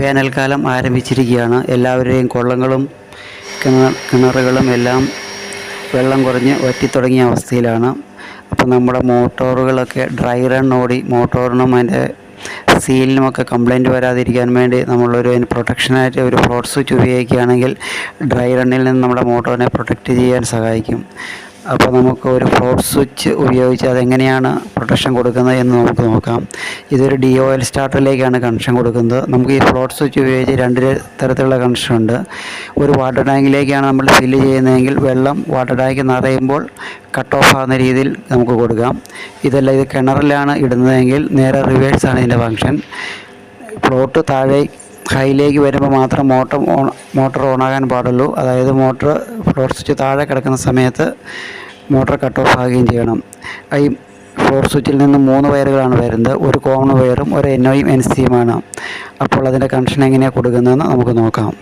വേനൽക്കാലം ആരംഭിച്ചിരിക്കുകയാണ്. എല്ലാവരുടെയും കൊള്ളങ്ങളും കിണ കിണറുകളും എല്ലാം വെള്ളം കുറഞ്ഞ് വറ്റിത്തുടങ്ങിയ അവസ്ഥയിലാണ്. അപ്പോൾ നമ്മുടെ മോട്ടോറുകളൊക്കെ ഡ്രൈ റൺ ഓടി മോട്ടോറിനും അതിന്റെ സീലിനുമൊക്കെ കംപ്ലൈന്റ് വരാതിരിക്കാൻ വേണ്ടി നമ്മളൊരു അതിന് പ്രൊട്ടക്ഷനായിട്ട് ഒരു ഫ്ലോട്ട് സ്വിച്ച് ഉപയോഗിക്കുകയാണെങ്കിൽ ഡ്രൈ റണ്ണിൽ നിന്ന് നമ്മുടെ മോട്ടോറിനെ പ്രൊട്ടക്റ്റ് ചെയ്യാൻ സഹായിക്കും. അപ്പോൾ നമുക്ക് ഒരു ഫ്ലോട്ട് സ്വിച്ച് ഉപയോഗിച്ച് അതെങ്ങനെയാണ് പ്രൊട്ടക്ഷൻ കൊടുക്കുന്നത് എന്ന് നമുക്ക് നോക്കാം. ഇതൊരു ഡി ഒ എൽ സ്റ്റാർട്ടറിലേക്കാണ് കണക്ഷൻ കൊടുക്കുന്നത്. നമുക്ക് ഈ ഫ്ലോട്ട് സ്വിച്ച് ഉപയോഗിച്ച് രണ്ട് തരത്തിലുള്ള കണക്ഷൻ ഉണ്ട്. ഒരു വാട്ടർ ടാങ്കിലേക്കാണ് നമ്മൾ ഫില്ല് ചെയ്യുന്നതെങ്കിൽ വെള്ളം വാട്ടർ ടാങ്ക് നിറയുമ്പോൾ കട്ട് ഓഫ് ആകുന്ന രീതിയിൽ നമുക്ക് കൊടുക്കാം. ഇതല്ല ഇത് കിണറിലാണ് ഇടുന്നതെങ്കിൽ നേരെ റിവേഴ്സാണ് ഇതിന്റെ ഫങ്ഷൻ. പ്ലോട്ട് താഴെ ഹൈയിലേക്ക് വരുമ്പോൾ മാത്രം മോട്ടർ ഓൺ മോട്ടർ ഓണാകാൻ പാടുള്ളൂ. അതായത് മോട്ടർ ഫ്ലോർ സ്വിച്ച് താഴെ കിടക്കുന്ന സമയത്ത് മോട്ടർ കട്ട് ഓഫ് ആകുകയും ചെയ്യണം. ഈ ഫ്ലോർ സ്വിച്ചിൽ നിന്ന് മൂന്ന് വയറുകളാണ് വരുന്നത്. ഒരു കോമൺ വയറും ഒരു എൻ ഒയും എൻ സിയുമാണ് അപ്പോൾ അതിന്റെ കണക്ഷൻ എങ്ങനെയാണ് കൊടുക്കുന്നതെന്ന് നമുക്ക് നോക്കാം.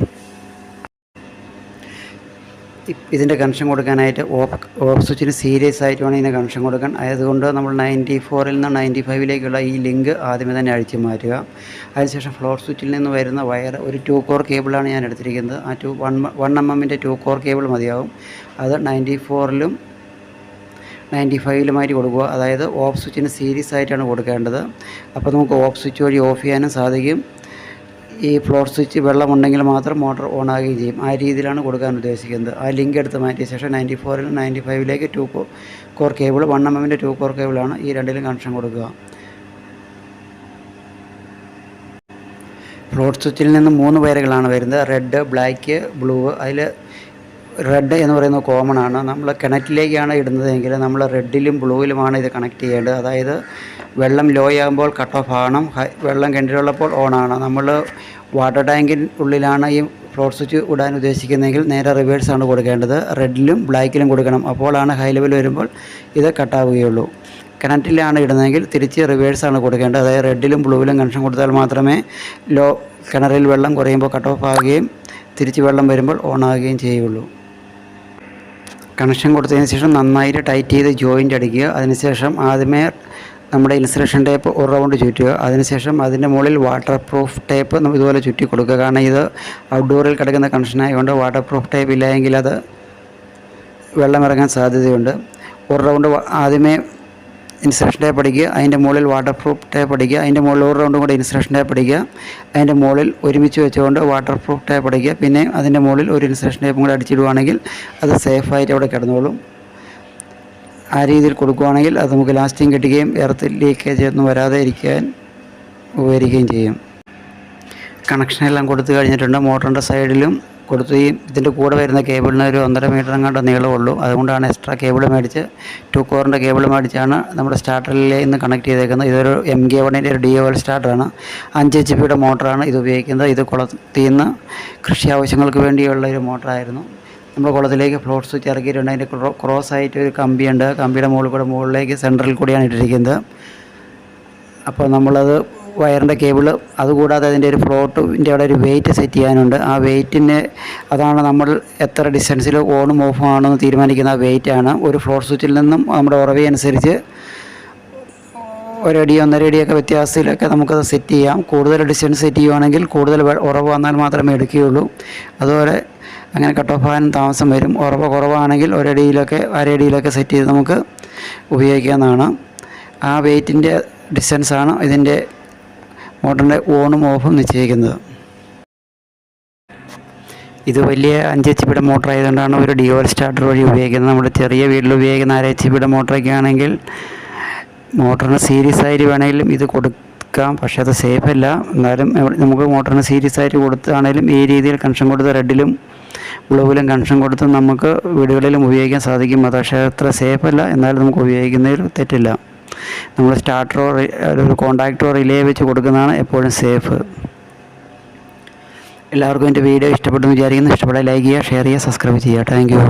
ഇതിന്റെ കണക്ഷൻ കൊടുക്കാനായിട്ട് ഓഫ് ഓഫ് സ്വിച്ചിന് സീരിയസ് ആയിട്ട് വേണം ഇതിന്റെ കണക്ഷൻ കൊടുക്കാൻ. അതുകൊണ്ട് നമ്മൾ നയന്റി ഫോറിൽ നിന്ന് നയന്റി ഫൈവിലേക്കുള്ള ഈ ലിങ്ക് ആദ്യമേ തന്നെ അഴിച്ചു മാറ്റുക. അതിനുശേഷം ഫ്ലോർ സ്വിച്ചിൽ നിന്ന് വരുന്ന വയർ ഒരു ടു കോർ കേബിളാണ് ഞാൻ എടുത്തിരിക്കുന്നത്. ആ ടു വൺ വൺ എം എമ്മിന്റെ ടു കോർ കേബിൾ മതിയാവും. അത് നയന്റി ഫോറിലും നയന്റി ഫൈവിലുമായിട്ട് കൊടുക്കുക. അതായത് ഓഫ് സ്വിച്ചിന് സീരീസ് ആയിട്ടാണ് കൊടുക്കേണ്ടത്. അപ്പോൾ നമുക്ക് ഓഫ് സ്വിച്ച് വഴി ഓഫ് ചെയ്യാനും സാധിക്കും. ഈ ഫ്ലോർ സ്വിച്ച് വെള്ളമുണ്ടെങ്കിൽ മാത്രം മോട്ടർ ഓൺ ആകുകയും ചെയ്യും. ആ രീതിയിലാണ് കൊടുക്കാൻ ഉദ്ദേശിക്കുന്നത്. ആ ലിങ്ക് എടുത്ത് മാറ്റിയ ശേഷം നയന്റി ഫോറിൽ ninety ഫൈവിലേക്ക് two core cable one M എമ്മിന്റെ ടു കോർ കേബിളാണ് ഈ രണ്ടിലും കണക്ഷൻ കൊടുക്കുക. ഫ്ലോട്ട് സ്വിച്ചിൽ നിന്ന് മൂന്ന് വയറുകളാണ് വരുന്നത്. റെഡ് ബ്ലാക്ക് ബ്ലൂ അതിൽ റെഡ് എന്ന് പറയുന്നത് കോമൺ ആണ്. നമ്മൾ കിണറ്റിലേക്കാണ് ഇടുന്നതെങ്കിൽ നമ്മൾ റെഡിലും ബ്ലൂവിലുമാണ് ഇത് കണക്ട് ചെയ്യേണ്ടത്. അതായത് വെള്ളം ലോ ആകുമ്പോൾ കട്ട് ഓഫ് ആകണം വെള്ളം കിണറ്റിലുള്ളപ്പോൾ ഓൺ ആണ്. നമ്മൾ വാട്ടർ ടാങ്കിന് ഉള്ളിലാണ് ഈ ഫ്ലോട്ട് സ്വിച്ച് ഇടാൻ ഉദ്ദേശിക്കുന്നതെങ്കിൽ നേരെ റിവേഴ്സ് ആണ് കൊടുക്കേണ്ടത്. റെഡിലും ബ്ലാക്കിലും കൊടുക്കണം. അപ്പോഴാണ് ഹൈ ലെവൽ വരുമ്പോൾ ഇത് കട്ടാവുകയുള്ളൂ കിണറ്റിലാണ് ഇടുന്നതെങ്കിൽ തിരിച്ച് ആണ് കൊടുക്കേണ്ടത്. അതായത് റെഡിലും ബ്ലൂവിലും കണക്ഷൻ കൊടുത്താൽ മാത്രമേ ലോ കിണറിൽ വെള്ളം കുറയുമ്പോൾ കട്ട് ഓഫ് ആകുകയും തിരിച്ച് വെള്ളം വരുമ്പോൾ ഓൺ ആകുകയും ചെയ്യുള്ളൂ. കണക്ഷൻ കൊടുത്തതിന് ശേഷം നന്നായിട്ട് ടൈറ്റ് ചെയ്ത് ജോയിന്റ് അടിക്കുക. അതിനുശേഷം ആദ്യമേ നമ്മുടെ ഇൻസുലേഷൻ ടേപ്പ് ഒരു റൗണ്ട് ചുറ്റുക. അതിനുശേഷം അതിന്റെ മുകളിൽ വാട്ടർ പ്രൂഫ് ടേപ്പ് നമ്മൾ ഇതുപോലെ ചുറ്റി കൊടുക്കുക. കാരണം ഇത് ഔട്ട്ഡോറിൽ കിടക്കുന്ന കണക്ഷൻ ആയതുകൊണ്ട് വാട്ടർ പ്രൂഫ് ടേപ്പ് ഇല്ലായെങ്കിൽ അത് വെള്ളം ഇറങ്ങാൻ സാധ്യതയുണ്ട്. ഒരു റൗണ്ട് ആദ്യമേ ഇൻസുലേഷൻ ടേപ്പ് അടിക്കുക അതിന്റെ മുകളിൽ വാട്ടർ പ്രൂഫ് ടേപ്പ് അടിക്കുക അതിന്റെ മുകളിൽ ഒരു റൗണ്ടും കൂടെ ഇൻസ്ട്രക്ഷൻ ടേപ്പ് അടിക്കുക അതിന്റെ മുകളിൽ ഒരുമിച്ച് വെച്ചുകൊണ്ട് വാട്ടർ പ്രൂഫ് ടേപ്പ് അടിക്കുക പിന്നെ അതിന്റെ മുകളിൽ ഒരു ഇൻസ്ട്രക്ഷൻ ടേപ്പും കൂടെ അടിച്ചിടുവാണെങ്കിൽ അത് സേഫായിട്ട് അവിടെ കിടന്നോളും. ആ രീതിയിൽ കൊടുക്കുകയാണെങ്കിൽ അത് നമുക്ക് ലാസ്റ്റിങ് കിട്ടുകയും എർത്ത് ലീക്കേജ് ഒന്നും വരാതെ ഇരിക്കാൻ ഉപകരിക്കുകയും ചെയ്യും. കണക്ഷനെല്ലാം കൊടുത്തു കഴിഞ്ഞിട്ടുണ്ട്. മോട്ടറിന്റെ സൈഡിലും കൊടുത്തു ഈ ഇതിന്റെ കൂടെ വരുന്ന കേബിളിന് ഒരു ഒന്നര മീറ്റർ അങ്ങോട്ട് നീളമുള്ളൂ അതുകൊണ്ടാണ് എക്സ്ട്രാ കേബിൾ മേടിച്ച് ടു കോറിന്റെ കേബിൾ മേടിച്ചാണ് നമ്മുടെ സ്റ്റാർട്ടറിൽ ഇന്ന് കണക്ട് ചെയ്തേക്കുന്നത്. ഇതൊരു എം കെ വണ്ണിന്റെ ഒരു ഡി ഒ എൽ സ്റ്റാർട്ടറാണ്. അഞ്ച് എച്ച് പിയുടെ മോട്ടറാണ് ഇത് ഉപയോഗിക്കുന്നത്. ഇത് കുളത്തിൽ നിന്ന് കൃഷി ആവശ്യങ്ങൾക്ക് വേണ്ടിയുള്ള ഒരു മോട്ടറായിരുന്നു. നമ്മൾ കുളത്തിലേക്ക് ഫ്ലോട്ട് സ്വിച്ച് ഇറക്കിയിട്ടുണ്ട്. അതിന്റെ ക്രോസ് ആയിട്ട് ഒരു കമ്പിയുണ്ട്. കമ്പിയുടെ മുകളിൽ കൂടെ മുകളിലേക്ക് സെൻട്രൽ കൂടിയാണ് ഇട്ടിരിക്കുന്നത്. അപ്പോൾ നമ്മളത് വയറിന്റെ കേബിൾ അതുകൂടാതെ അതിന്റെ ഒരു ഫ്ലോട്ടിന്റെ അവിടെ ഒരു വെയിറ്റ് സെറ്റ് ചെയ്യാനുണ്ട്. ആ വെയിറ്റിന് അതാണ് നമ്മൾ എത്ര ഡിസ്റ്റൻസിൽ ഓണും ഓഫും ആണെന്ന് തീരുമാനിക്കുന്ന ആ വെയിറ്റാണ് ഒരു ഫ്ലോട്ട് സ്വിച്ചിൽ നിന്നും നമ്മുടെ ഉറവി അനുസരിച്ച് ഒരടി ഒന്നര അടിയൊക്കെ വ്യത്യാസത്തിലൊക്കെ നമുക്കത് സെറ്റ് ചെയ്യാം. കൂടുതൽ ഡിസ്റ്റൻസ് സെറ്റ് ചെയ്യുവാണെങ്കിൽ കൂടുതൽ ഉറവ് വന്നാൽ മാത്രമേ എടുക്കുകയുള്ളൂ. അതുപോലെ അങ്ങനെ കട്ട് ഓഫ് ആകാൻ താമസം വരും. ഉറവ് കുറവാണെങ്കിൽ ഒരടിയിലൊക്കെ അരയടിയിലൊക്കെ സെറ്റ് ചെയ്ത് നമുക്ക് ഉപയോഗിക്കാവുന്നതാണ്. ആ വെയിറ്റിന്റെ ഡിസ്റ്റൻസാണ് ഇതിന്റെ മോട്ടറിന്റെ ഓണും ഓഫും നിശ്ചയിക്കുന്നത്. ഇത് വലിയ അഞ്ച് എച്ച് പിയുടെ മോട്ടർ ആയതുകൊണ്ടാണ് ഒരു ഡിയോൽ സ്റ്റാർട്ടർ വഴി ഉപയോഗിക്കുന്നത്. നമ്മുടെ ചെറിയ വീട്ടിൽ ഉപയോഗിക്കുന്ന അര എച്ച് പിയുടെ മോട്ടറൊക്കെ ആണെങ്കിൽ മോട്ടറിന് സീരീസ് ആയിട്ട് വേണമെങ്കിലും ഇത് കൊടുക്കാം. പക്ഷേ അത് സേഫ് അല്ല. എന്നാലും നമുക്ക് മോട്ടറിന് സീരീസ് ആയിട്ട് കൊടുത്താണെങ്കിലും ഈ രീതിയിൽ കണക്ഷൻ കൊടുത്ത് റെഡിലും ബ്ലൂവിലും കണക്ഷൻ കൊടുത്ത് നമുക്ക് വീടുകളിലും ഉപയോഗിക്കാൻ സാധിക്കും. അത് പക്ഷേ അത്ര സേഫ് അല്ല. എന്നാലും നമുക്ക് ഉപയോഗിക്കുന്നതിൽ തെറ്റില്ല. നമ്മൾ സ്റ്റാർട്ടറോ ഒരു കോണ്ടാക്റ്റോ റിലേ വെച്ച് കൊടുക്കുന്നതാണ് എപ്പോഴും സേഫ് എല്ലാവർക്കും എന്റെ വീഡിയോ ഇഷ്ടപ്പെട്ടെന്ന് വിചാരിക്കുന്നു. ഇഷ്ടപ്പെട്ടാൽ ലൈക്ക് ചെയ്യുക ഷെയർ ചെയ്യുക സബ്സ്ക്രൈബ് ചെയ്യുക. Thank you